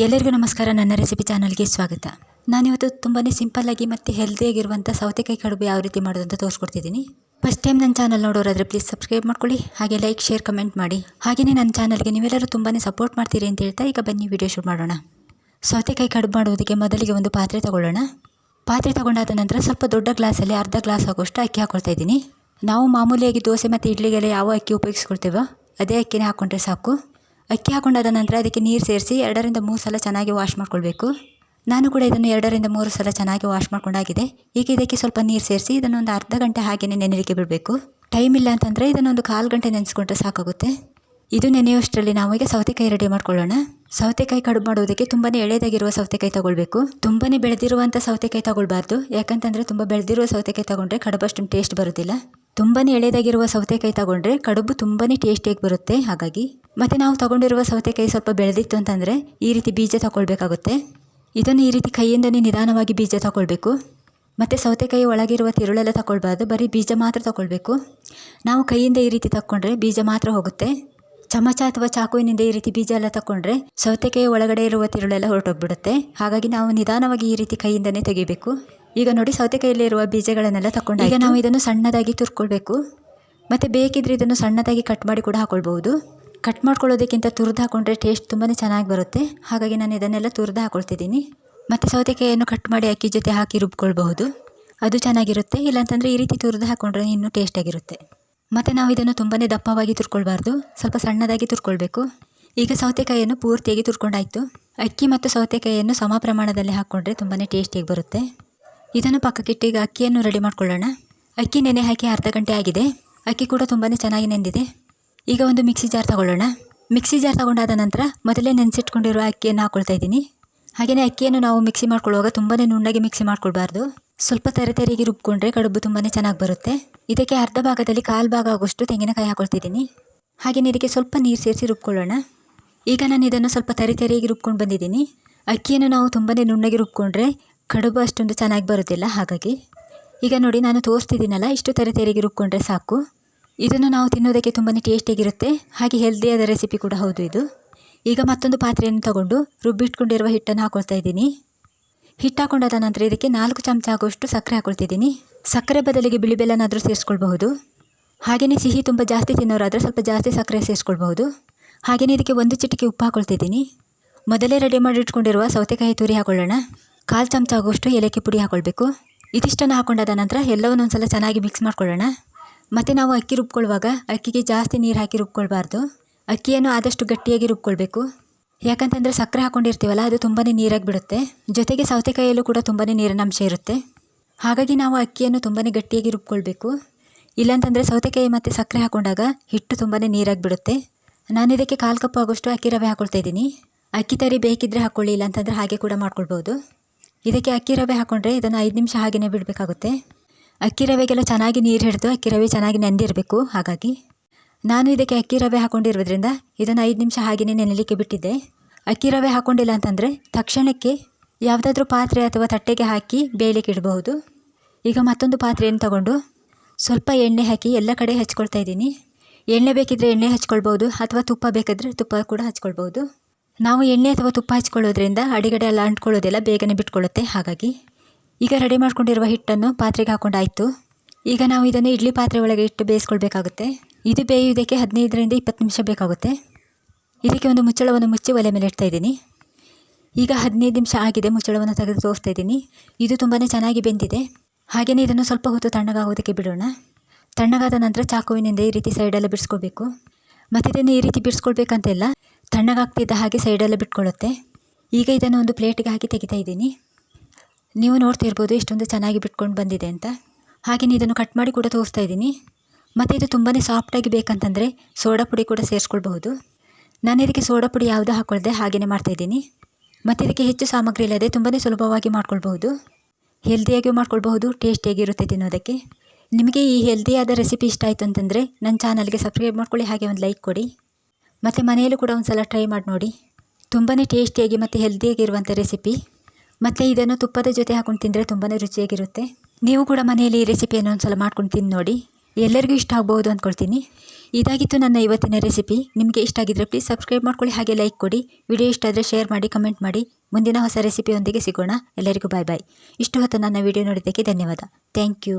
ಎಲ್ಲರಿಗೂ ನಮಸ್ಕಾರ. ನನ್ನ ರೆಸಿಪಿ ಚಾನಲ್ಗೆ ಸ್ವಾಗತ. ನಾನಿವತ್ತು ತುಂಬಾ ಸಿಂಪಲ್ಲಾಗಿ ಮತ್ತು ಹೆಲ್ದಿಯಾಗಿರುವಂಥ ಸೌತೆಕಾಯಿ ಕಡುಬು ಯಾವ ರೀತಿ ಮಾಡೋದು ಅಂತ ತೋರಿಸ್ಕೊಡ್ತಿದ್ದೀನಿ. ಫಸ್ಟ್ ಟೈಮ್ ನನ್ನ ಚಾನಲ್ ನೋಡೋರಾದರೆ ಪ್ಲೀಸ್ ಸಬ್ಸ್ಕ್ರೈಬ್ ಮಾಡ್ಕೊಳ್ಳಿ, ಹಾಗೆ ಲೈಕ್ ಶೇರ್ ಕಮೆಂಟ್ ಮಾಡಿ. ಹಾಗೆಯೇ ನನ್ನ ಚಾನಲ್ಗೆ ನೀವೆಲ್ಲರೂ ತುಂಬಾ ಸಪೋರ್ಟ್ ಮಾಡ್ತೀರಿ ಅಂತ ಹೇಳ್ತಾ ಈಗ ಬನ್ನಿ ವಿಡಿಯೋ ಶೂಟ್ ಮಾಡೋಣ. ಸೌತೆಕಾಯಿ ಕಡುಬು ಮಾಡೋದಕ್ಕೆ ಮೊದಲಿಗೆ ಒಂದು ಪಾತ್ರೆ ತಗೊಳ್ಳೋಣ. ಪಾತ್ರೆ ತಗೊಂಡಾದ ನಂತರ ಸ್ವಲ್ಪ ದೊಡ್ಡ ಗ್ಲಾಸಲ್ಲಿ ಅರ್ಧ ಗ್ಲಾಸ್ ಆಗೋಷ್ಟು ಅಕ್ಕಿ ಹಾಕ್ಕೊಳ್ತಾ ಇದ್ದೀನಿ. ನಾವು ಮಾಮೂಲಿಯಾಗಿ ದೋಸೆ ಮತ್ತು ಇಡ್ಲಿಗೆಲ್ಲ ಯಾವ ಅಕ್ಕಿ ಉಪಯೋಗಿಸ್ಕೊಳ್ತೇವೋ ಅದೇ ಅಕ್ಕಿನೇ ಹಾಕ್ಕೊಂಡ್ರೆ ಸಾಕು. ಅಕ್ಕಿ ಹಾಕೊಂಡಾದ ನಂತರ ಅದಕ್ಕೆ ನೀರು ಸೇರಿಸಿ ಎರಡರಿಂದ ಮೂರು ಸಲ ಚೆನ್ನಾಗಿ ವಾಶ್ ಮಾಡ್ಕೊಳ್ಬೇಕು. ನಾನು ಕೂಡ ಇದನ್ನು ಎರಡರಿಂದ ಮೂರು ಸಲ ಚೆನ್ನಾಗಿ ವಾಶ್ ಮಾಡ್ಕೊಂಡಾಗಿದೆ. ಈಗ ಇದಕ್ಕೆ ಸ್ವಲ್ಪ ನೀರು ಸೇರಿಸಿ ಇದನ್ನು ಒಂದು ಅರ್ಧ ಗಂಟೆ ಹಾಗೆಯೇ ನೆನೆಲಿಕ್ಕೆ ಬಿಡಬೇಕು. ಟೈಮ್ ಇಲ್ಲ ಅಂತಂದರೆ ಇದನ್ನೊಂದು ಕಾಲು ಗಂಟೆ ನೆನೆಸ್ಕೊಂಡ್ರೆ ಸಾಕಾಗುತ್ತೆ. ಇದು ನೆನೆಯುವಷ್ಟರಲ್ಲಿ ನಾವು ಈಗ ಸೌತೆಕಾಯಿ ರೆಡಿ ಮಾಡ್ಕೊಳ್ಳೋಣ. ಸೌತೆಕಾಯಿ ಕಡುಬು ಮಾಡೋದಕ್ಕೆ ತುಂಬಾ ಎಳೆದಾಗಿರುವ ಸೌತೆಕಾಯಿ ತಗೊಳ್ಬೇಕು. ತುಂಬಾ ಬೆಳೆದಿರುವಂಥ ಸೌತೆಕಾಯಿ ತಗೊಳ್ಬಾರ್ದು. ಯಾಕಂತಂದರೆ ತುಂಬ ಬೆಳೆದಿರುವ ಸೌತೆಕಾಯಿ ತಗೊಂಡ್ರೆ ಕಡುಬು ಅಷ್ಟೊಂದು ಟೇಸ್ಟ್ ಬರೋದಿಲ್ಲ. ತುಂಬಾ ಎಳೆದಾಗಿರುವ ಸೌತೆಕಾಯಿ ತಗೊಂಡ್ರೆ ಕಡುಬು ತುಂಬಾ ಟೇಸ್ಟಿಯಾಗಿ ಬರುತ್ತೆ. ಹಾಗಾಗಿ ಮತ್ತು ನಾವು ತಗೊಂಡಿರುವ ಸೌತೆಕಾಯಿ ಸ್ವಲ್ಪ ಬೆಳೆದಿತ್ತು ಅಂತಂದರೆ ಈ ರೀತಿ ಬೀಜ ತಗೊಳ್ಬೇಕಾಗುತ್ತೆ. ಇದನ್ನು ಈ ರೀತಿ ಕೈಯಿಂದನೇ ನಿಧಾನವಾಗಿ ಬೀಜ ತಗೊಳ್ಬೇಕು. ಮತ್ತು ಸೌತೆಕಾಯಿ ಒಳಗಿರುವ ತಿರುಳೆಲ್ಲ ತಗೊಳ್ಬಾರ್ದು, ಬರೀ ಬೀಜ ಮಾತ್ರ ತಗೊಳ್ಬೇಕು. ನಾವು ಕೈಯಿಂದ ಈ ರೀತಿ ತಕ್ಕೊಂಡ್ರೆ ಬೀಜ ಮಾತ್ರ ಹೋಗುತ್ತೆ. ಚಮಚ ಅಥವಾ ಚಾಕುವಿನಿಂದ ಈ ರೀತಿ ಬೀಜ ಎಲ್ಲ ತಗೊಂಡ್ರೆ ಸೌತೆಕಾಯಿ ಒಳಗಡೆ ಇರುವ ತಿರುಳೆಲ್ಲ ಹೊರಟೋಗ್ಬಿಡುತ್ತೆ. ಹಾಗಾಗಿ ನಾವು ನಿಧಾನವಾಗಿ ಈ ರೀತಿ ಕೈಯಿಂದನೇ ತೆಗಿಬೇಕು. ಈಗ ನೋಡಿ ಸೌತೆಕಾಯಲ್ಲಿ ಇರುವ ಬೀಜಗಳನ್ನೆಲ್ಲ ತಗೊಂಡು ಈಗ ನಾವು ಇದನ್ನು ಸಣ್ಣದಾಗಿ ತುರ್ಕೊಳ್ಬೇಕು. ಮತ್ತು ಬೇಕಿದ್ರೆ ಇದನ್ನು ಸಣ್ಣದಾಗಿ ಕಟ್ ಮಾಡಿ ಕೂಡ ಹಾಕೊಳ್ಬೋದು ಕಟ್ ಮಾಡ್ಕೊಳ್ಳೋದಕ್ಕಿಂತ ತುರಿದು ಹಾಕೊಂಡ್ರೆ ಟೇಸ್ಟ್ ತುಂಬಾ ಚೆನ್ನಾಗಿ ಬರುತ್ತೆ. ಹಾಗಾಗಿ ನಾನು ಇದನ್ನೆಲ್ಲ ತುರಿದು ಹಾಕೊಳ್ತಿದ್ದೀನಿ. ಮತ್ತು ಸೌತೆಕಾಯಿಯನ್ನು ಕಟ್ ಮಾಡಿ ಅಕ್ಕಿ ಜೊತೆ ಹಾಕಿ ರುಬ್ಕೊಳ್ಬಹುದು. ಅದು ಚೆನ್ನಾಗಿರುತ್ತೆ. ಇಲ್ಲಾಂತಂದರೆ ಈ ರೀತಿ ತುರಿದು ಹಾಕೊಂಡ್ರೆ ಇನ್ನೂ ಟೇಸ್ಟಾಗಿರುತ್ತೆ ಮತ್ತು ನಾವು ಇದನ್ನು ತುಂಬಾ ದಪ್ಪವಾಗಿ ತುರ್ಕೊಳ್ಬಾರ್ದು. ಸ್ವಲ್ಪ ಸಣ್ಣದಾಗಿ ತುರ್ಕೊಳ್ಬೇಕು. ಈಗ ಸೌತೆಕಾಯಿಯನ್ನು ಪೂರ್ತಿಯಾಗಿ ತುರ್ಕೊಂಡಾಯಿತು. ಅಕ್ಕಿ ಮತ್ತು ಸೌತೆಕಾಯಿಯನ್ನು ಸಮ ಪ್ರಮಾಣದಲ್ಲಿ ಹಾಕ್ಕೊಂಡ್ರೆ ತುಂಬಾ ಟೇಸ್ಟಿಯಾಗಿ ಬರುತ್ತೆ. ಇದನ್ನು ಪಕ್ಕಕ್ಕಿಟ್ಟು ಈಗ ಅಕ್ಕಿಯನ್ನು ರೆಡಿ ಮಾಡಿಕೊಳ್ಳೋಣ. ಅಕ್ಕಿ ನೆನೆ ಹಾಕಿ ಅರ್ಧ ಗಂಟೆ ಆಗಿದೆ. ಅಕ್ಕಿ ಕೂಡ ತುಂಬಾ ಚೆನ್ನಾಗಿ ನೆಂದಿದೆ. ಈಗ ಒಂದು ಮಿಕ್ಸಿ ಜಾರ್ ತಗೊಳ್ಳೋಣ. ಮಿಕ್ಸಿ ಜಾರ್ ತಗೊಂಡಾದ ನಂತರ ಮೊದಲೇ ನೆನೆಸಿಟ್ಕೊಂಡಿರುವ ಅಕ್ಕಿಯನ್ನು ಹಾಕೊಳ್ತಾ ಇದ್ದೀನಿ. ಹಾಗೆಯೇ ಅಕ್ಕಿಯನ್ನು ನಾವು ಮಿಕ್ಸಿ ಮಾಡ್ಕೊಳ್ಳುವಾಗ ತುಂಬಾ ನುಣ್ಣಗೆ ಮಿಕ್ಸಿ ಮಾಡ್ಕೊಳ್ಬಾರ್ದು. ಸ್ವಲ್ಪ ತೆರೆ ತೆರೆಗೆ ರುಬ್ಕೊಂಡ್ರೆ ಕಡುಬು ತುಂಬಾ ಚೆನ್ನಾಗಿ ಬರುತ್ತೆ. ಇದಕ್ಕೆ ಅರ್ಧ ಭಾಗದಲ್ಲಿ ಕಾಲು ಭಾಗ ಆಗೋಷ್ಟು ತೆಂಗಿನಕಾಯಿ ಹಾಕೊಳ್ತಿದ್ದೀನಿ. ಹಾಗೆಯೇ ಇದಕ್ಕೆ ಸ್ವಲ್ಪ ನೀರು ಸೇರಿಸಿ ರುಬ್ಕೊಳ್ಳೋಣ. ಈಗ ನಾನು ಇದನ್ನು ಸ್ವಲ್ಪ ತೆರೆ ತೆರೆಗೆ ರುಬ್ಕೊಂಡು ಬಂದಿದ್ದೀನಿ. ಅಕ್ಕಿಯನ್ನು ನಾವು ತುಂಬಾ ನುಣ್ಣಗೆ ರುಬ್ಕೊಂಡ್ರೆ ಕಡುಬು ಅಷ್ಟೊಂದು ಚೆನ್ನಾಗಿ ಬರೋದಿಲ್ಲ, ಹಾಗಾಗಿ. ಈಗ ನೋಡಿ, ನಾನು ತೋರಿಸ್ತಿದ್ದೀನಲ್ಲ, ಇಷ್ಟು ತೆರೆ ತೆರೆಗೆ ರುಬ್ಕೊಂಡ್ರೆ ಸಾಕು. ಇದನ್ನು ನಾವು ತಿನ್ನೋದಕ್ಕೆ ತುಂಬಾ ಟೇಸ್ಟಿಯಾಗಿರುತ್ತೆ ಹಾಗೆ ಹೆಲ್ದಿಯಾದ ರೆಸಿಪಿ ಕೂಡ ಹೌದು ಇದು. ಈಗ ಮತ್ತೊಂದು ಪಾತ್ರೆಯನ್ನು ತಗೊಂಡು ರುಬ್ಬಿಟ್ಕೊಂಡಿರುವ ಹಿಟ್ಟನ್ನು ಹಾಕೊಳ್ತಾ ಇದ್ದೀನಿ. ಹಿಟ್ಟು ಹಾಕೊಂಡಾದ ನಂತರ ಇದಕ್ಕೆ ನಾಲ್ಕು ಚಮಚ ಆಗುವಷ್ಟು ಸಕ್ಕರೆ ಹಾಕೊಳ್ತಿದ್ದೀನಿ. ಸಕ್ಕರೆ ಬದಲಿಗೆ ಬಿಳಿ ಬೆಲ್ಲನಾದರೂ ಸೇರಿಸ್ಕೊಳ್ಬಹುದು. ಹಾಗೆಯೇ ಸಿಹಿ ತುಂಬ ಜಾಸ್ತಿ ತಿನ್ನೋರಾದರೆ ಸ್ವಲ್ಪ ಜಾಸ್ತಿ ಸಕ್ಕರೆ ಸೇರಿಸ್ಕೊಳ್ಬಹುದು. ಹಾಗೆಯೇ ಇದಕ್ಕೆ ಒಂದು ಚಿಟಿಕೆ ಉಪ್ಪು ಹಾಕೊಳ್ತಿದ್ದೀನಿ. ಮೊದಲೇ ರೆಡಿ ಮಾಡಿ ಇಟ್ಕೊಂಡಿರುವ ಸೌತೆಕಾಯಿ ತುರಿ ಹಾಕೊಳ್ಳೋಣ. ಕಾಲು ಚಮಚ ಆಗುವಷ್ಟು ಏಲಕ್ಕಿ ಪುಡಿ ಹಾಕ್ಕೊಳ್ಬೇಕು ಇದಿಷ್ಟನ್ನು ಹಾಕ್ಕೊಂಡಾದ ನಂತರ ಎಲ್ಲವನ್ನು ಒಂದು ಸಲ ಚೆನ್ನಾಗಿ ಮಿಕ್ಸ್ ಮಾಡ್ಕೊಳ್ಳೋಣ. ಮತ್ತು ನಾವು ಅಕ್ಕಿ ರುಬ್ಕೊಳ್ಳುವಾಗ ಅಕ್ಕಿಗೆ ಜಾಸ್ತಿ ನೀರು ಹಾಕಿ ರುಬ್ಕೊಳ್ಬಾರ್ದು. ಅಕ್ಕಿಯನ್ನು ಆದಷ್ಟು ಗಟ್ಟಿಯಾಗಿ ರುಬ್ಕೊಳ್ಬೇಕು. ಯಾಕಂತಂದರೆ ಸಕ್ಕರೆ ಹಾಕ್ಕೊಂಡಿರ್ತೀವಲ್ಲ ಅದು ತುಂಬಾ ನೀರಾಗಿ ಬಿಡುತ್ತೆ. ಜೊತೆಗೆ ಸೌತೆಕಾಯಿಯಲ್ಲೂ ಕೂಡ ತುಂಬಾ ನೀರಿನ ಅಂಶ ಇರುತ್ತೆ. ಹಾಗಾಗಿ ನಾವು ಅಕ್ಕಿಯನ್ನು ತುಂಬಾ ಗಟ್ಟಿಯಾಗಿ ರುಬ್ಕೊಳ್ಬೇಕು. ಇಲ್ಲಾಂತಂದರೆ ಸೌತೆಕಾಯಿ ಮತ್ತು ಸಕ್ಕರೆ ಹಾಕೊಂಡಾಗ ಹಿಟ್ಟು ತುಂಬಾ ನೀರಾಗಿ ಬಿಡುತ್ತೆ. ನಾನು ಇದಕ್ಕೆ ಕಾಲು ಕಪ್ ಆಗೋಷ್ಟು ಅಕ್ಕಿ ರವೆ ಹಾಕ್ಕೊಳ್ತಾ ಇದ್ದೀನಿ. ಅಕ್ಕಿ ತರಿ ಬೇಕಿದ್ದರೆ ಹಾಕ್ಕೊಳ್ಳಿ ಇಲ್ಲಾಂತಂದರೆ ಹಾಗೆ ಕೂಡ ಮಾಡ್ಕೊಳ್ಬೋದು. ಇದಕ್ಕೆ ಅಕ್ಕಿ ರವೆ ಹಾಕ್ಕೊಂಡ್ರೆ ಇದನ್ನು ಐದು ನಿಮಿಷ ಹಾಗೆಯೇ ಬಿಡಬೇಕಾಗುತ್ತೆ. ಅಕ್ಕಿ ರವೆಗೆಲ್ಲ ಚೆನ್ನಾಗಿ ನೀರು ಹಿಡಿದು ಅಕ್ಕಿ ರವೆ ಚೆನ್ನಾಗಿ ನೆಂದಿರಬೇಕು. ಹಾಗಾಗಿ ನಾನು ಇದಕ್ಕೆ ಅಕ್ಕಿ ರವೆ ಹಾಕ್ಕೊಂಡಿರೋದ್ರಿಂದ ಇದನ್ನು ಐದು ನಿಮಿಷ ಹಾಗೆಯೇ ನೆನೆಲಿಕ್ಕೆ ಬಿಟ್ಟಿದ್ದೆ. ಅಕ್ಕಿ ರವೆ ಹಾಕ್ಕೊಂಡಿಲ್ಲ ಅಂತಂದರೆ ತಕ್ಷಣಕ್ಕೆ ಯಾವುದಾದ್ರೂ ಪಾತ್ರೆ ಅಥವಾ ತಟ್ಟೆಗೆ ಹಾಕಿ ಬೇಯಲಿಕ್ಕೆ ಇಡಬಹುದು. ಈಗ ಮತ್ತೊಂದು ಪಾತ್ರೆಯನ್ನು ತಗೊಂಡು ಸ್ವಲ್ಪ ಎಣ್ಣೆ ಹಾಕಿ ಎಲ್ಲ ಕಡೆ ಹಚ್ಕೊಳ್ತಾ ಇದ್ದೀನಿ. ಎಣ್ಣೆ ಬೇಕಿದ್ದರೆ ಎಣ್ಣೆ ಹಚ್ಕೊಳ್ಬೋದು ಅಥವಾ ತುಪ್ಪ ಬೇಕಾದರೆ ತುಪ್ಪ ಕೂಡ ಹಚ್ಕೊಳ್ಬೋದು ನಾವು ಎಣ್ಣೆ ಅಥವಾ ತುಪ್ಪ ಹಚ್ಕೊಳ್ಳೋದ್ರಿಂದ ಅಡಿಗಡೆ ಎಲ್ಲ ಅಂಟ್ಕೊಳ್ಳೋದಿಲ್ಲ ಬೇಗನೆ ಬಿಟ್ಕೊಳ್ಳುತ್ತೆ. ಹಾಗಾಗಿ ಈಗ ರೆಡಿ ಮಾಡ್ಕೊಂಡಿರುವ ಹಿಟ್ಟನ್ನು ಪಾತ್ರೆಗೆ ಹಾಕೊಂಡಾಯಿತು. ಈಗ ನಾವು ಇದನ್ನು ಇಡ್ಲಿ ಪಾತ್ರೆ ಒಳಗೆ ಇಟ್ಟು ಬೇಯಿಸ್ಕೊಳ್ಬೇಕಾಗುತ್ತೆ. ಇದು ಬೇಯುವುದಕ್ಕೆ ಹದಿನೈದರಿಂದ ಇಪ್ಪತ್ತು ನಿಮಿಷ ಬೇಕಾಗುತ್ತೆ. ಇದಕ್ಕೆ ಒಂದು ಮುಚ್ಚಳವನ್ನು ಮುಚ್ಚಿ ಒಲೆ ಮೇಲೆ ಇಡ್ತಾ ಇದ್ದೀನಿ. ಈಗ ಹದಿನೈದು ನಿಮಿಷ ಆಗಿದೆ, ಮುಚ್ಚಳವನ್ನು ತೆಗೆದು ತೋರಿಸ್ತಾ ಇದ್ದೀನಿ. ಇದು ತುಂಬಾ ಚೆನ್ನಾಗಿ ಬೆಂದಿದೆ. ಹಾಗೆಯೇ ಇದನ್ನು ಸ್ವಲ್ಪ ಹೊತ್ತು ತಣ್ಣಗಾಗೋದಕ್ಕೆ ಬಿಡೋಣ. ತಣ್ಣಗಾದ ನಂತರ ಚಾಕುವಿನಿಂದ ಈ ರೀತಿ ಸೈಡೆಲ್ಲ ಬಿಡಿಸ್ಕೋಬೇಕು. ಮತ್ತು ಇದನ್ನು ಈ ರೀತಿ ಬಿಡಿಸ್ಕೊಳ್ಬೇಕಂತೆಲ್ಲ ತಣ್ಣಗಾಗ್ತಿದ್ದ ಹಾಗೆ ಸೈಡೆಲ್ಲ ಬಿಟ್ಕೊಳ್ಳುತ್ತೆ. ಈಗ ಇದನ್ನು ಒಂದು ಪ್ಲೇಟಿಗೆ ಹಾಕಿ ತೆಗಿತಾ ಇದ್ದೀನಿ. ನೀವು ನೋಡ್ತಿರ್ಬೋದು ಇಷ್ಟೊಂದು ಚೆನ್ನಾಗಿ ಬಿಟ್ಕೊಂಡು ಬಂದಿದೆ ಅಂತ. ಹಾಗೆಯೇ ಇದನ್ನು ಕಟ್ ಮಾಡಿ ಕೂಡ ತೋರಿಸ್ತಾ ಇದ್ದೀನಿ. ಮತ್ತು ಇದು ತುಂಬಾ ಸಾಫ್ಟಾಗಿ ಬೇಕಂತಂದರೆ ಸೋಡಾ ಪುಡಿ ಕೂಡ ಸೇರಿಸ್ಕೊಳ್ಬಹುದು. ನಾನು ಇದಕ್ಕೆ ಸೋಡಾ ಪುಡಿ ಯಾವುದೂ ಹಾಕೊಳ್ಳದೆ ಹಾಗೆಯೇ ಮಾಡ್ತಾಯಿದ್ದೀನಿ ಮತ್ತು ಇದಕ್ಕೆ ಹೆಚ್ಚು ಸಾಮಗ್ರಿ ಇಲ್ಲದೆ ತುಂಬಾ ಸುಲಭವಾಗಿ ಮಾಡ್ಕೊಳ್ಬಹುದು. ಹೆಲ್ದಿಯಾಗಿಯೂ ಮಾಡ್ಕೊಳ್ಬಹುದು ಟೇಸ್ಟಿಯಾಗಿರುತ್ತೆ ತಿನ್ನೋದಕ್ಕೆ. ನಿಮಗೆ ಈ ಹೆಲ್ದಿಯಾದ ರೆಸಿಪಿ ಇಷ್ಟ ಆಯಿತು ಅಂತಂದರೆ ನನ್ನ ಚಾನಲ್ಗೆ ಸಬ್ಸ್ಕ್ರೈಬ್ ಮಾಡ್ಕೊಳ್ಳಿ, ಹಾಗೆ ಒಂದು ಲೈಕ್ ಕೊಡಿ. ಮತ್ತು ಮನೆಯಲ್ಲೂ ಕೂಡ ಒಂದು ಸಲ ಟ್ರೈ ಮಾಡಿ ನೋಡಿ. ತುಂಬಾ ಟೇಸ್ಟಿಯಾಗಿ ಮತ್ತು ಹೆಲ್ದಿಯಾಗಿರುವಂಥ ರೆಸಿಪಿ ಮತ್ತು ಇದನ್ನು ತುಪ್ಪದ ಜೊತೆ ಹಾಕೊಂಡು ತಿಂದರೆ ತುಂಬಾ ರುಚಿಯಾಗಿರುತ್ತೆ. ನೀವು ಕೂಡ ಮನೆಯಲ್ಲಿ ಈ ರೆಸಿಪಿಯನ್ನು ಒಂದು ಸಲ ಮಾಡ್ಕೊಂಡು ತಿಂದು ನೋಡಿ. ಎಲ್ಲರಿಗೂ ಇಷ್ಟ ಆಗ್ಬೋದು ಅಂದ್ಕೊಳ್ತೀನಿ ಇದಾಗಿತ್ತು ನನ್ನ ಇವತ್ತಿನ ರೆಸಿಪಿ ನಿಮಗೆ ಇಷ್ಟ ಆಗಿದ್ದರೆ ಪ್ಲೀಸ್ ಸಬ್ಸ್ಕ್ರೈಬ್ ಮಾಡ್ಕೊಳ್ಳಿ, ಹಾಗೆ ಲೈಕ್ ಕೊಡಿ. ವಿಡಿಯೋ ಇಷ್ಟ ಆದರೆ ಶೇರ್ ಮಾಡಿ ಕಮೆಂಟ್ ಮಾಡಿ. ಮುಂದಿನ ಹೊಸ ರೆಸಿಪಿಯೊಂದಿಗೆ ಸಿಗೋಣ. ಎಲ್ಲರಿಗೂ ಬಾಯ್ ಬಾಯ್ ಇಷ್ಟು ಹೊತ್ತು ನನ್ನ ವಿಡಿಯೋ ನೋಡಿದ್ದಕ್ಕೆ ಧನ್ಯವಾದ. Thank you